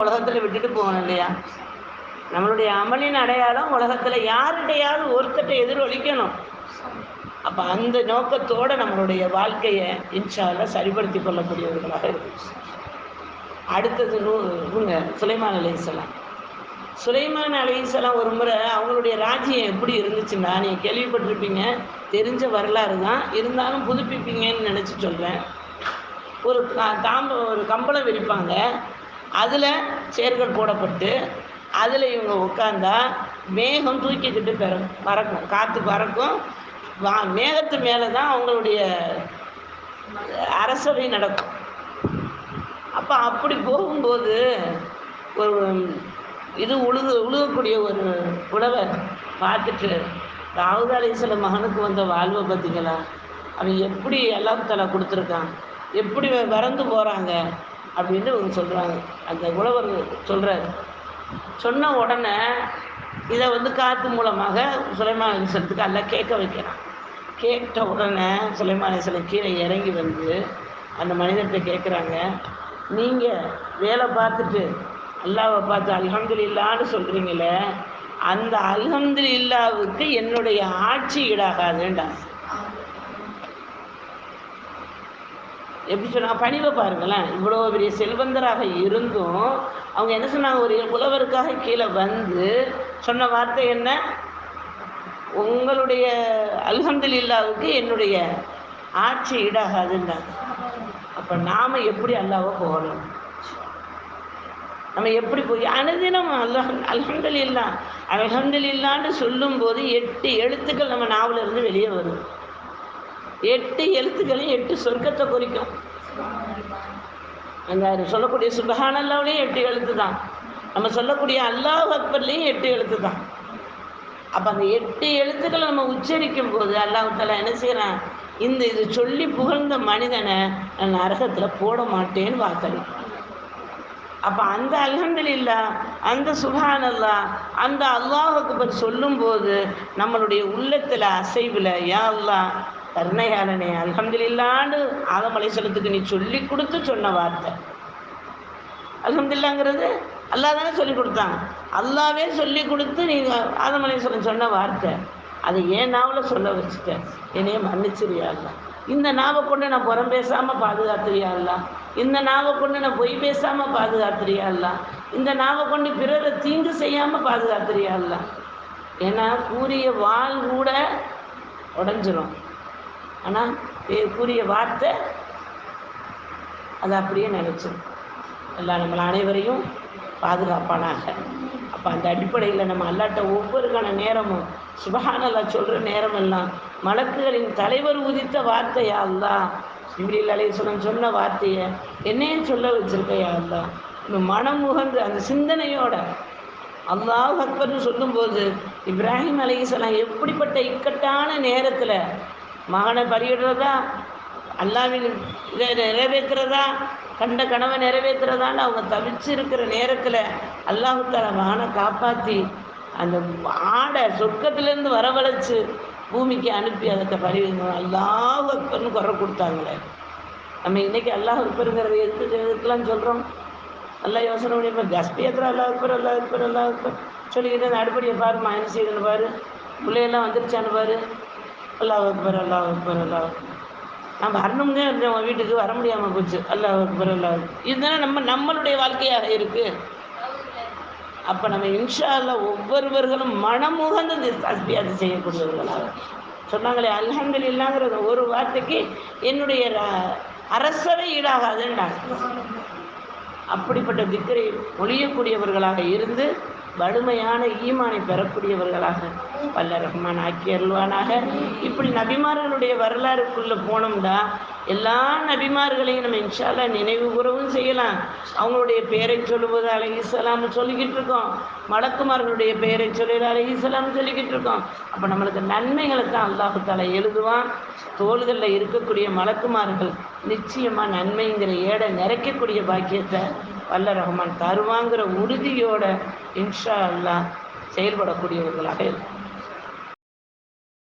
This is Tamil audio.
உலகத்தில் விட்டுட்டு போகணும் இல்லையா? நம்மளுடைய அமலின் அடையாளம் உலகத்தில் யார்கிட்டையாவது ஒருத்தட்ட எதிரொலிக்கணும். அப்போ அந்த நோக்கத்தோடு நம்மளுடைய வாழ்க்கையை இன்ஷால்ல சரிப்படுத்தி கொள்ளக்கூடியவர்களாக இருக்கும் அடுத்தது இவங்க சுலைமான் அலைஹிஸ்ஸலாம் சுலைமான் அலைஹிஸ்ஸலாம் ஒரு முறை அவங்களுடைய ராஜ்யம் எப்படி இருந்துச்சுன்னா நீங்கள் கேள்விப்பட்டிருப்பீங்க தெரிஞ்ச வரலாறு தான். இருந்தாலும் புதுப்பிப்பீங்கன்னு நினச்சி சொல்கிறேன் ஒரு தாம்ப ஒரு கம்பளம் விரிப்பாங்க. அதில் சேர்கள் போடப்பட்டு அதில் இவங்க உட்காந்தா மேகம் தூக்கிக்கிட்டு பெற பறக்கும். காற்று பறக்கும். வா மேகத்து மேலே தான் அவங்களுடைய அரசவை நடக்கும். அப்போ அப்படி போகும்போது ஒரு இது உழுது உழுகக்கூடிய ஒரு புலவர் பார்த்துட்டு தாவூத் மகனுக்கு வந்த வாழ்வை பார்த்தீங்களா? அவன் எப்படி அல்லாஹ் தலை கொடுத்துருக்கான்? எப்படி வறந்து போகிறாங்க அப்படின்னு அவங்க சொல்கிறாங்க அந்த உழவர் சொல்கிறார் சொன்ன உடனே இதை வந்து காற்று மூலமாக சுலைமான் அல்ல கேட்க வைக்கிறான். கேட்ட உடனே சுலைமான் கீழே இறங்கி வந்து அந்த மனிதர்கிட்ட கேட்குறாங்க நீங்கள் வேலை பார்த்துட்டு அல்லாவை பார்த்து அல்ஹம்துலில்லான்னு சொல்கிறீங்களே அந்த அல்ஹம்துலில்லாவுக்கு என்னுடைய ஆட்சி ஈடாகாதுண்டா எப்படி சொன்னாங்க பணிவை பாருங்களேன். இவ்வளோ பெரிய செல்வந்தராக இருந்தும் அவங்க என்ன சொன்னாங்க? ஒரு உழவருக்காக கீழே வந்து சொன்ன வார்த்தை என்ன? உங்களுடைய அல்ஹம்துலில்லாவுக்கு என்னுடைய ஆட்சி ஈடாகாதுன்றாங்க. அப்போ நாம் எப்படி அல்லாவை போகணும்? நம்ம எப்படி போய் அனுதினம் அல்ஹம் அல்ஹம்துலில்லா அல்ஹம்துலில்லான்னு சொல்லும்போது எட்டு எழுத்துக்கள் நம்ம நாவலிருந்து வெளியே வரும். எட்டு எழுத்துக்களையும் எட்டு சொர்க்கத்தை குறிக்கும். அந்த சொல்லக்கூடிய சுபஹானல்லாவிலையும் எட்டு எழுத்து தான் நம்ம சொல்லக்கூடிய அல்லாஹ் அக்பர்லேயும் எட்டு எழுத்து தான் அப்போ அந்த எட்டு எழுத்துக்களை நம்ம உச்சரிக்கும் போது அல்லாஹால என்ன செய்கிறான் இந்த இது சொல்லி புகழ்ந்த மனிதனை நான் நரகத்தில் போட மாட்டேன்னு வாக்களிக்கும் அப்போ அந்த அல்ஹம்துலில்லா அந்த சுகானல்லா அந்த அல்லாஹ் பற்றி சொல்லும்போது நம்மளுடைய உள்ளத்தில் அசைவில் யா அல்லா கருணையாளனே அலமதுல்லான்னு ஆதம் அலைசலத்துக்கு நீ சொல்லி கொடுத்து சொன்ன வார்த்தை. அலமதுல்லாங்கிறது அல்லாஹ் தானே சொல்லி கொடுத்தான். அல்லாவே சொல்லி கொடுத்து நீ ஆதம் அலைசலம் சொன்ன வார்த்தை. அதை ஏன் நாவில் சொல்ல வச்சுட்டேன் என்னைய மன்னிச்சிரியா இந்த நாவை கொண்டு நான் புறம் பேசாமல் பாதுகாத்துறியா இந்த நாவை கொண்டு நான் பொய் பேசாமல் பாதுகாத்துறியா இந்த நாவை கொண்டு பிறரை தீங்கு செய்யாமல் பாதுகாத்துறியா ஏன்னா கூறிய வாழ் கூட உடஞ்சிரும். ஆனால் கூறிய வார்த்தை அதை அப்படியே நினச்சிடும் எல்லாம் நம்மளை அனைவரையும் பாதுகாப்பானாக. அப்போ அந்த அடிப்படையில் நம்ம அல்லாட்ட ஒவ்வொரு கண நேரமும் சுபஹானல்லா சொல்கிற நேரமெல்லாம் மலக்குகளின் தலைவர் உதித்த வார்த்தையா அல்லா? இப்ரீல் அலைஹிஸ்ஸலாம் சொன்ன வார்த்தையை என்னையும் சொல்ல வச்சுருக்கையா அல்லா? மனம் உகந்து அந்த சிந்தனையோட அல்லாஹ் அக்பர்னு சொல்லும்போது இப்ராஹிம் அலைஹிஸ்ஸலாம் எப்படிப்பட்ட இக்கட்டான நேரத்தில் மகனை பலியிடுறதா அல்லாவின் இதை நிறைவேற்றுறதா? கண்ட கனவை நிறைவேற்றுறதான்னு அவங்க தவிச்சு இருக்கிற நேரத்தில் அல்லாஹுத்தால மகனை காப்பாற்றி அந்த ஆடை சொர்க்கத்திலேருந்து வரவழைச்சு பூமிக்கு அனுப்பி அதை பறி அல்லாஹ் அக்பர்னு குறை கொடுத்தாங்களே. நம்ம இன்றைக்கி அல்லாஹ் அக்பருங்கிறத எதுக்கு எதுக்கெல்லாம் சொல்கிறோம் நல்லா யோசனை பண்ணி இப்போ கஸ்பியத்தில் அல்லா அக்பர் அல்லா அக்பர் அல்லா அக்பர் சொல்லிக்கிட்டு அந்த அடுப்படியை பாரு என்ன செய்யுதுன்னு பாரு? பிள்ளையெல்லாம் வந்துருச்சான்னு பாரு. அல்லாஹ் அக்பர் அல்லாஹ் அக்பர் அல்லாஹ் நான் வரணும்னே இருந்தேன் உன் வீட்டுக்கு வர முடியாமல் போச்சு. அல்லாஹ் அக்பர் அல்லாஹ் இதுதானே நம்ம நம்மளுடைய வாழ்க்கையாக இருக்குது அப்போ நம்ம இன்ஷா அல்லாஹ் ஒவ்வொருவர்களும் மனமுகந்து இந்த செய்யக்கூடியவர்களாக. சொன்னாங்களே அல்ஹம்துலில்லாங்கிற ஒரு வார்த்தைக்கு என்னுடைய அரசவை ஈடாகாதுன்றாங்க. அப்படிப்பட்ட திக்கரை ஒழியக்கூடியவர்களாக இருந்து வலுமையான ஈமானை பெறக்கூடியவர்களாக வல்ல ரஹ்மான் ஆக்கி அருள்வானாக. இப்படி நபிமார்களுடைய வரலாறுக்குள்ளே போனோம்னா எல்லா நபிமார்களையும் நம்ம இன்ஷால்லா நினைவு கூறவும் செய்யலாம். அவங்களுடைய பெயரை சொல்லுவது அலைஹிஸ்ஸலாம் சொல்லிக்கிட்டு இருக்கோம். மலக்குமார்களுடைய பெயரை சொல்லுவது அலைஹிஸ்ஸலாம் சொல்லிக்கிட்டு இருக்கோம். அப்போ நம்மளுக்கு நன்மைகளை தான் அல்லாஹு தாலா எழுதுவான். தோள்களில் இருக்கக்கூடிய மலக்குமார்கள் நிச்சயமாக நன்மைங்கிற ஏடை நிறைக்கக்கூடிய பாக்கியத்தை வல்ல ரஹ்மான் தருவாங்கிற உறுதியோட இன்ஷா அல்லாஹ் செயல்படக்கூடியவர்களாக இருக்கும்